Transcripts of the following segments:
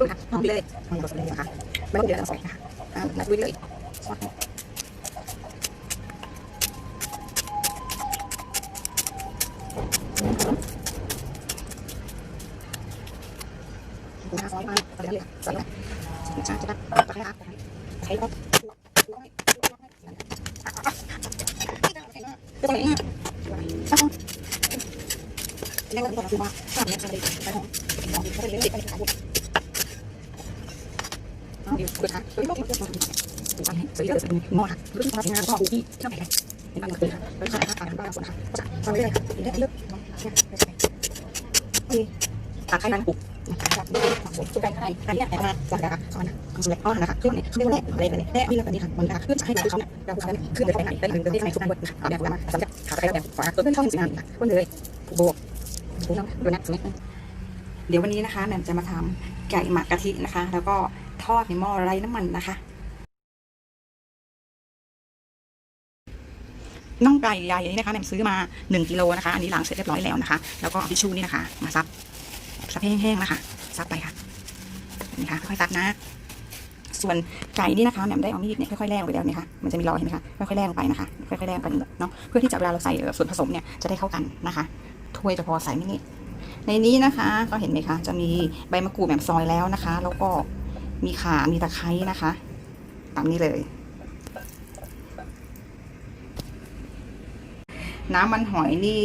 ดูค่ะหอมเลยหอมเลยนะคะไม่ต้องเดือดแล้วสองนะคะอ่านัดวิเลยนะคะซอยมาตอนนี้เลยใส่เลยใช่จะได้ตะไคร้ครับใช้ก็ก็ต้องอย่างนี้ครับแล้วก็ต้องคือว่าถ้าเนี่ยจะได้ไปหอมหอมก็ได้เลยไปขายบุเอาเดี๋ยวคุยค่ะคุยโลกมันจะมาถึงการให้ซื้อเยอะเป็นหม้อค่ะรุ่นพนักงานก็ที่เท่าไหร่ในบ้านเราคือค่ะแล้วขายค่ะขายบ้านคนค่ะก็จะทำเรื่อยๆค่ะอีกได้เลือกเนาะเนี่ยโอเคตาไข่นั้นปุกนะครับสุดใจไข่อันนี้แอบมาจากนะคะสอนนะของสุดเลยอ๋อนะคะเครื่องนี้เรียกว่าแร่อะไรอะไรแร่ที่เราเป็นนี่ค่ะมันนะคะเครื่องจะให้เขาเนี่ยเราเขาเนี่ยขึ้นไปไหนเป็นหนึ่งเดือนที่ทำไมทุกท่านด้วยเอาแบบมาสำหรับขาไปแล้วแบบขวาตัวเพื่อนเข้าสิงานค่ะคนเลยโบกโบกดูนะสมัยเดี๋ยววันนี้นะคะแหม่มจะมาทำไก่หมักกะทินะคะ แล้วก็ ทอดในหม้อไร้น้ำมันนะคะ น่องไก่ใหญ่นี่นะคะแหม่มซื้อมา1กิโลนะคะ อันนี้ล้างเสร็จเรียบร้อยแล้วนะคะ แล้วก็ทิชชู่นี่นะคะ มาซับ ซับแห้งๆนะคะ ซับไปค่ะนี่ค่ะค่อยๆซับนะ ส่วนไก่นี่นะคะแหม่มได้เอามีดเนี่ยค่อยๆแล่ลงไปแล้วนี่ค่ะมันจะมีรอยเห็นไหมคะค่อยๆแล่ลงไปนะคะค่อยๆแล่ลงไปเนาะเพื่อที่จะเวลาเราใส่ส่วนผสมเนี่ยจะได้เข้ากันนะคะถ้วยจะพอใส่ไม่นิดในนี้นะคะก็เห็นไหมคะ จะมีใบมะกรูดแบบซอยแล้วนะคะ แล้วก็ มีขา มีตะไคร้นะคะ ตามนี้เลย น้ำมันหอยนี่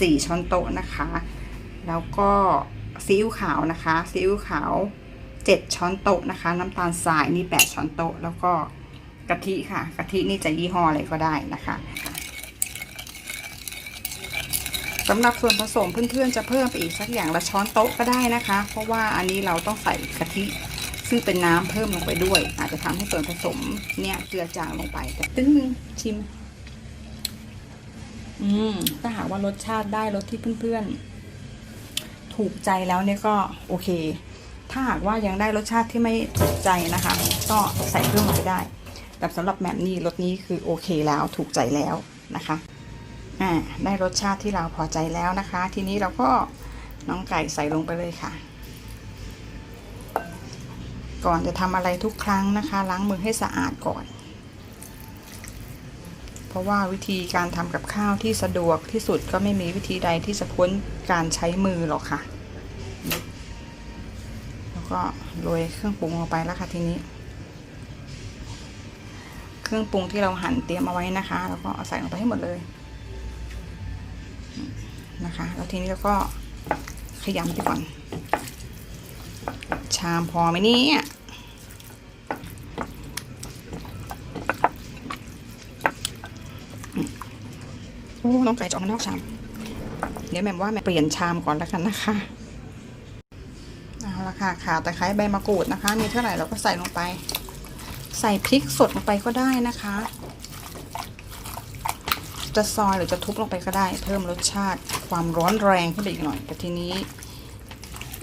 สี่ช้อนโต๊ะนะคะ แล้วก็ซีอิ๊วขาวนะคะ ซีอิ๊วขาว7ช้อนโต๊ะนะคะ น้ำตาลทรายนี่8ช้อนโต๊ะ แล้วก็กะทิค่ะ กะทินี่จะยี่ห้ออะไรก็ได้นะคะสำหรับส่วนผสมเพื่อนๆจะเพิ่มไปอีกสักอย่างละช้อนโต๊ะก็ได้นะคะ เพราะว่าอันนี้เราต้องใส่กะทิ ซึ่งเป็นน้ำเพิ่มลงไปด้วย อาจจะทำให้ส่วนผสมเนี่ยเจือจางลงไปแต่ตึ้งนึงชิม อืมถ้าหากว่ารสชาติได้รสที่เพื่อนๆ ถูกใจแล้วเนี่ยก็โอเค ถ้าหากว่ายังได้รสชาติที่ไม่ถูกใจนะคะ ก็ใส่เพิ่มลงไปได้แต่สำหรับแมมนี่รสนี้คือโอเคแล้วถูกใจแล้วนะคะอ่าได้รสชาติที่เราพอใจแล้วนะคะ ทีนี้เราก็น้องไก่ใส่ลงไปเลยค่ะ ก่อนจะทำอะไรทุกครั้งนะคะ ล้างมือให้สะอาดก่อน เพราะว่าวิธีการทำกับข้าวที่สะดวกที่สุดก็ไม่มีวิธีใดที่จะพ้นการใช้มือหรอกค่ะ แล้วก็โรยเครื่องปรุงลงไปแล้วค่ะทีนี้ เครื่องปรุงที่เราหั่นเตรียมเอาไว้นะคะ แล้วก็เอาใส่ลงไปให้หมดเลยนะคะ แล้วทีนี้เราก็ขยำไปก่อน ชามพอไหมเนี่ยโอ้น้องไก่จะออกมานอกชาม เดี๋ยวแม่ว่าแม่เปลี่ยนชามก่อนแล้วกันนะคะ เอาละค่ะขาตะไคร้ใบมะกรูดนะคะ มีเท่าไหร่เราก็ใส่ลงไป ใส่พริกสดลงไปก็ได้นะคะ จะซอยหรือจะทุบลงไปก็ได้ เพิ่มรสชาติความร้อนแรงขึ้นไปอีกหน่อยแต่ทีนี้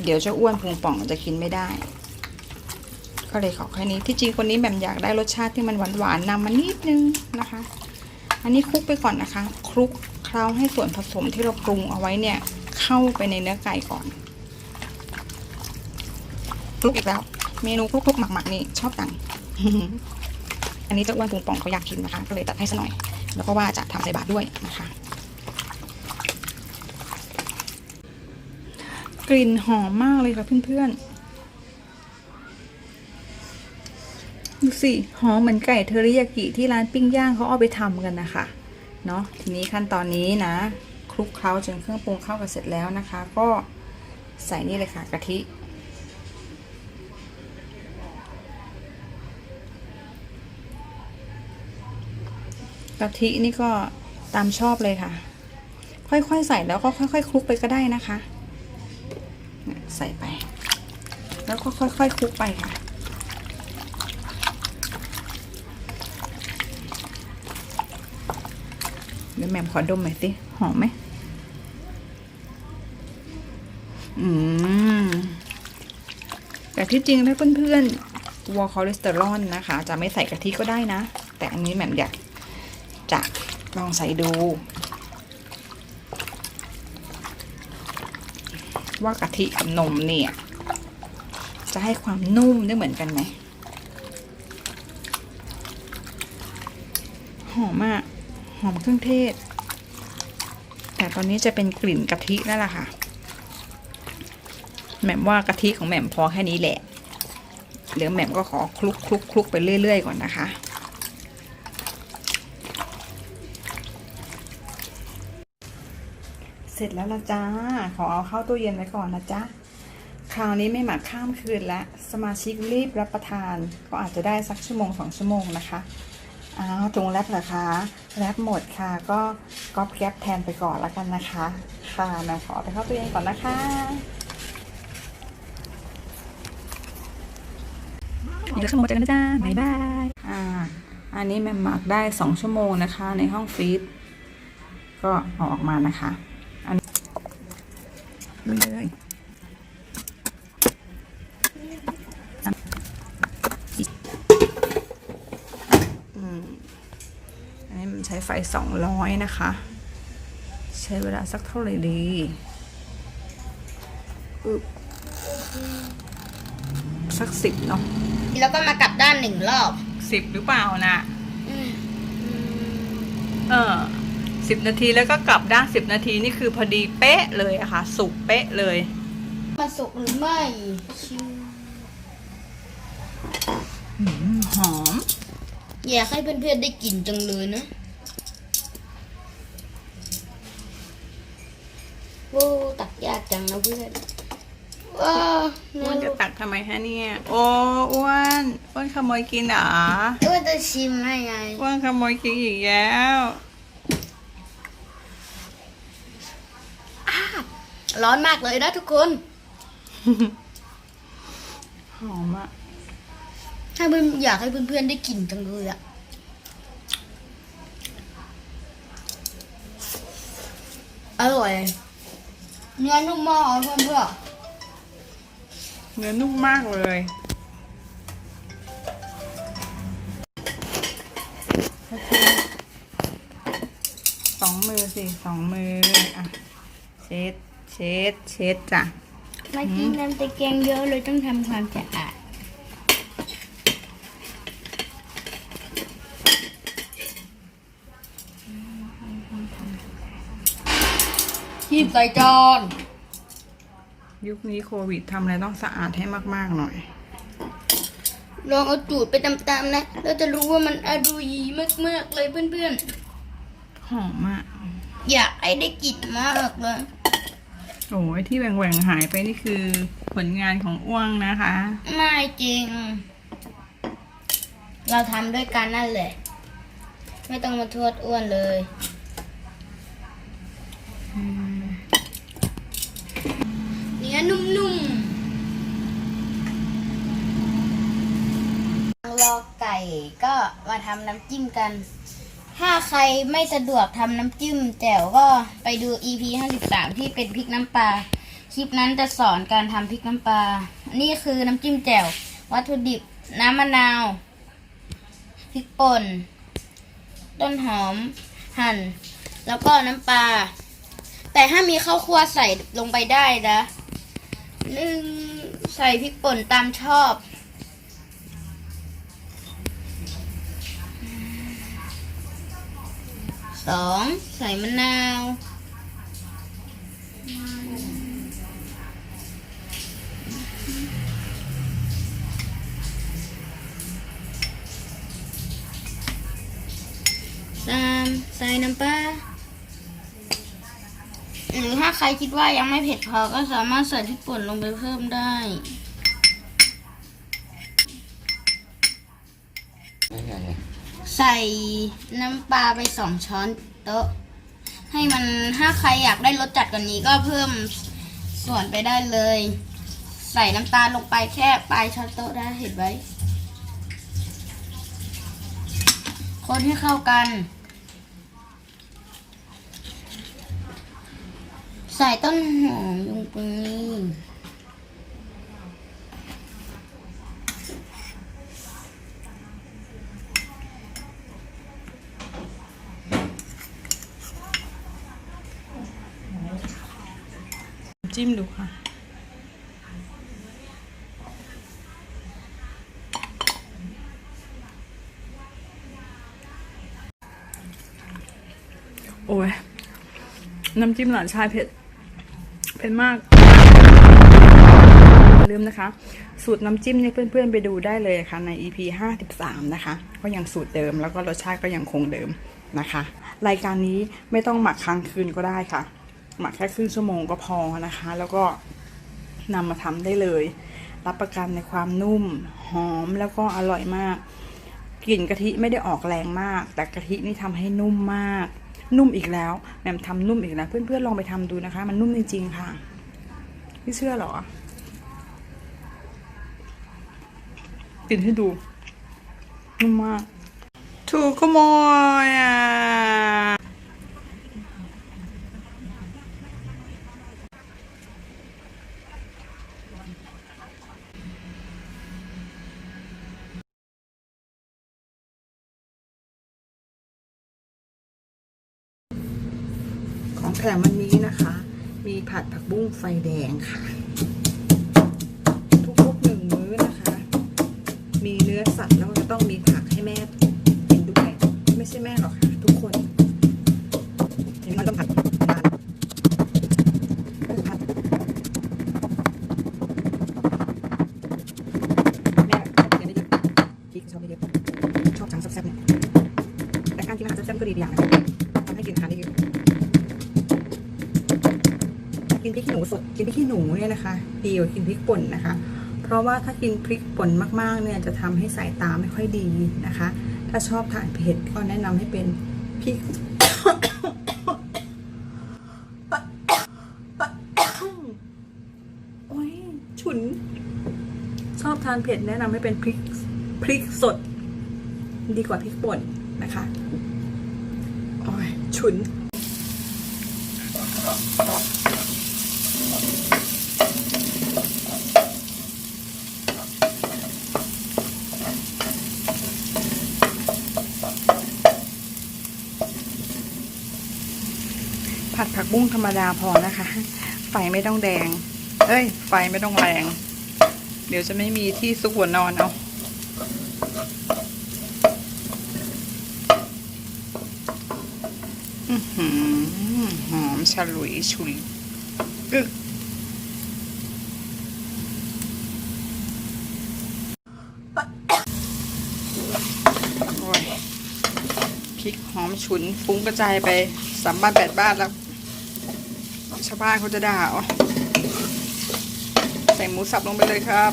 เดี๋ยวจะอ้วนพุงป่องจะกินไม่ได้ ก็เลยขอแค่นี้ที่จริงคนนี้แบบอยากได้รสชาติที่มันหวานหวานๆนำมานิดนึงนะคะ อันนี้คลุกไปก่อนนะคะ คลุกเคล้าให้ส่วนผสมที่เราปรุงเอาไว้เนี่ยเข้าไปในเนื้อไก่ก่อนคลุกอีกแล้ว เมนูคลุกๆหมักๆนี่ชอบจังอันนี้เจ้าอ้วนปุงป่องเขาอยากกินนะคะ ก็เลยตัดให้ซะหน่อย แล้วก็ว่าจะทำใส่บาตรด้วยนะคะ กลิ่นหอมมากเลยค่ะเพื่อนๆ ดูสิหอมเหมือนไก่เทอริยากิที่ร้านปิ้งย่างเขาเอาไปทำกันนะคะ เนาะทีนี้ขั้นตอนนี้นะคลุกเคล้าจนเครื่องปรุงเข้ากันเสร็จแล้วนะคะ ก็ใส่นี่เลยค่ะกะทิกะทินี่ก็ตามชอบเลยค่ะ ค่อยๆ ใส่แล้วก็ค่อย ๆ คลุกไปก็ได้นะคะ ใส่ไป แล้วก็ค่อยๆคลุกไปค่ะ เดี๋ยวแม่มขอดมหน่อยสิหอมไหมอืม แต่ที่จริงถ้าเพื่อนๆกลัวคอเลสเตอรอลนะคะ จะไม่ใส่กะทิก็ได้นะ แต่อันนี้แหม่มอยากจะลองใส่ดู ว่ากะทิกับนมเนี่ย จะให้ความนุ่มได้เหมือนกันไหมหอมมากหอมเครื่องเทศ แต่ตอนนี้จะเป็นกลิ่นกะทินั่นแหละค่ะแหม่มว่ากะทิของแหม่มพอแค่นี้แหละเดี๋ยวแหม่มก็ขอคลุกคลุกคลุกไปเรื่อยๆก่อนนะคะ เสร็จแล้วละจ้า ขอเอาเข้าตู้เย็นไว้ก่อนนะจ๊ะ คราวนี้ไม่หมักข้ามคืนแล้วสมาชิกรีบรับประทาน ก็อาจจะได้สักชั่วโมงสองชั่วโมงนะคะอ้าวตรงแรปเหรอคะแรปหมดค่ะ ก็ก๊อปแก๊ปแทนไปก่อนละกันนะคะ ค่ะแม่ขอไปเข้าตู้เย็นก่อนนะคะเดี๋ยวข้างบนเจอกันนะจ๊ะบ๊ายบาย อ่า อันนี้แม่หมักได้สองชั่วโมงนะคะ ในห้องฟรีซก็เอาออกมานะคะอัน นี้เลยอืมอันนี้มันใช้ไฟสองร้อยนะคะ ใช้เวลาสักเท่าไหร่ดีอึ๊บสักสิบเนาะแล้วก็มากลับด้านหนึ่งรอบสิบหรือเปล่านะอืมเออ สิบนาทีแล้วก็กลับด้านสิบนาทีนี่คือพอดีเป๊ะเลยอะค่ะ สุกเป๊ะเลยมาสุกหรือไม่ชิวอืมหอม อยากให้เพื่อนๆได้กลิ่นจังเลยนะโว้ตักยากจังนะเพื่อนว้าวอ้วนจะตักทำไมฮะเนี่ย โอ้อ้วนอ้วนขโมยกินเหรออ้วนจะชิมให้ไงอ้วนขโมยกินอีกแล้ว ร้อนมากเลยนะทุกคน หอมอะให้เพื่อนอยากให้เพื่อนๆได้กลิ่นจังเลยอะอร่อย เนื้อนุ่มมากอะเพื่อนเพื่อนเนื้อนุ่มมากเลยโอเคสองมือสิสองมือ อะ เช็ด เช็ดเช็ดจ้ะๆมากินน้ำตะแกรงเยอะเลยต้องทำความสะอาดหีบใส่จานยุคนี้โควิดทำอะไรต้องสะอาดให้มากๆหน่อย ลองเอาจูดไปตามๆนะแล้วจะรู้ว่ามันอร่อยมากๆเลยเพื่อนหอมอะๆอยากให้ได้กลิ่นมากเลย โอ้ยที่แหว่งๆหายไปนี่คือผลงานของอ้วงนะคะ ไม่จริง เราทำด้วยกันนั่นแหละ ไม่ต้องมาโทษอ้วนเลยเนื้อนุ่มๆรอไก่ก็มาทำน้ำจิ้มกัน ถ้าใครไม่สะดวกทำน้ำจิ้มแจ่วก็ไปดู EP 53 ที่เป็นพริกน้ำปลา คลิปนั้นจะสอนการทำพริกน้ำปลา นี่คือน้ำจิ้มแจ่ว วัตถุดิบ น้ำมะนาว พริกป่น ต้นหอม หั่น แล้วก็น้ำปลา แต่ถ้ามีข้าวคั่วใส่ลงไปได้นะหนึ่งใส่พริกป่นตามชอบ สองใส่มะนาวสามใส่น้ำปลาหรือถ้าใครคิดว่ายังไม่เผ็ดพอก็สามารถใส่พริกป่นลงไปเพิ่มได้ ส่น้ำปลาไปสองช้อนโต๊ะ ให้มันถ้าใครอยากได้รสจัดกว่านี้ก็เพิ่มส่วนไปได้เลย ใส่น้ำตาลลงไปแค่ปลายช้อนโต๊ะได้เห็นไหมคนให้เข้ากัน ใส่ต้นหอมลงไป จิ้มดูค่ะ โอ้ย น้ำจิ้มหลานชายเผ็ด เผ็ดมากลืมนะคะ สูตรน้ำจิ้มเนี่ยเพื่อนๆไปดูได้เลยค่ะใน EP 53 นะคะ ก็ยังสูตรเดิมแล้วก็รสชาติก็ยังคงเดิมนะคะ รายการนี้ไม่ต้องหมักค้างคืนก็ได้ค่ะ หมักแค่ครึ่งชั่วโมงก็พอนะคะ แล้วก็นำมาทำได้เลย รับประกันในความนุ่ม หอมแล้วก็อร่อยมาก กลิ่นกะทิไม่ได้ออกแรงมาก แต่กะทินี่ทำให้นุ่มมาก นุ่มอีกแล้วแหม่มทำนุ่มอีกแล้วเพื่อนๆลองไปทำดูนะคะ มันนุ่มจริงๆค่ะไม่เชื่อเหรอกินให้ดูนุ่มมากถูกขโมยอะ ของแถมวันนี้นะคะ มีผัดผักบุ้งไฟแดงค่ะ ทุกๆหนึ่งมื้อนะคะ มีเนื้อสัตว์แล้วก็ต้องมีผักให้แม่กินด้วยไม่ใช่แม่หรอกค่ะ ทุกคนเห็นมันต้องผัดนานก็จะผัดแม่กินได้เยอะพี่ชอบได้เยอะชอบจังแซ่บๆเนี่ยแต่การกินอาหารแซ่บๆก็ดีอย่างนะคะทำให้กินทานได้เยอะ กินพริกขี้หนูสดกินพริกขี้หนูเนี่ยนะคะดีกว่ากินพริกป่นนะคะ เพราะว่าถ้ากินพริกป่นมากๆเนี่ยจะทำให้สายตาไม่ค่อยดีนะคะ ถ้าชอบทานเผ็ดก็แนะนำให้เป็นพริกโอ้ยฉุน ชอบทานเผ็ดแนะนำให้เป็นพริกพริกสด ดีกว่าพริกป่นนะคะโอ้ยฉุนผัดผัก บุ้งธรรมดาพอนะคะ ไฟไม่ต้องแดง เอ้ย ไฟไม่ต้องแรง เดี๋ยวจะไม่มีที่ซุกหัวนอนเอาอือหือหอมฉลุยฉุยกึกโอ้ยพริกหอมฉุนฟุ้งกระจายไปสามบ้านแปดบ้านแล้ว ชาวบ้านเขาจะด่าอ๋อใส่หมูสับลงไปเลยครับ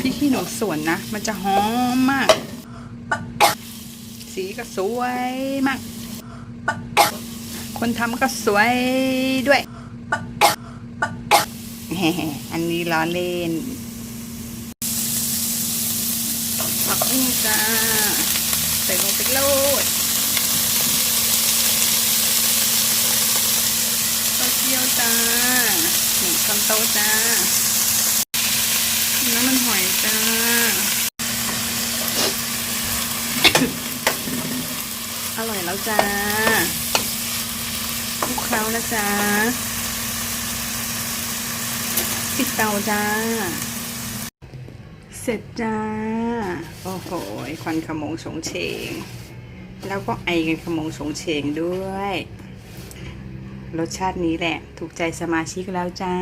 พี่ขี้หนูสวนนะ มันจะหอมมาก สีก็สวยมาก คนทำก็สวยด้วย อันนี้ล้อเล่น ผักบุ้งจ้า ใส่ลงไปโลดเต้าเจี้ยวจ้าหนึ่งช้อนโตจ้า น้ำมันหอยจ้า อร่อยแล้วจ้าคลุกเคล้านะจ้าปิดเตาจ้า เสร็จจ้า โอ้โหควันขมงสงเฉง แล้วก็ไอกันขมงสงเฉงด้วย รสชาตินี้แหละ ถูกใจสมาชิกแล้วจ้า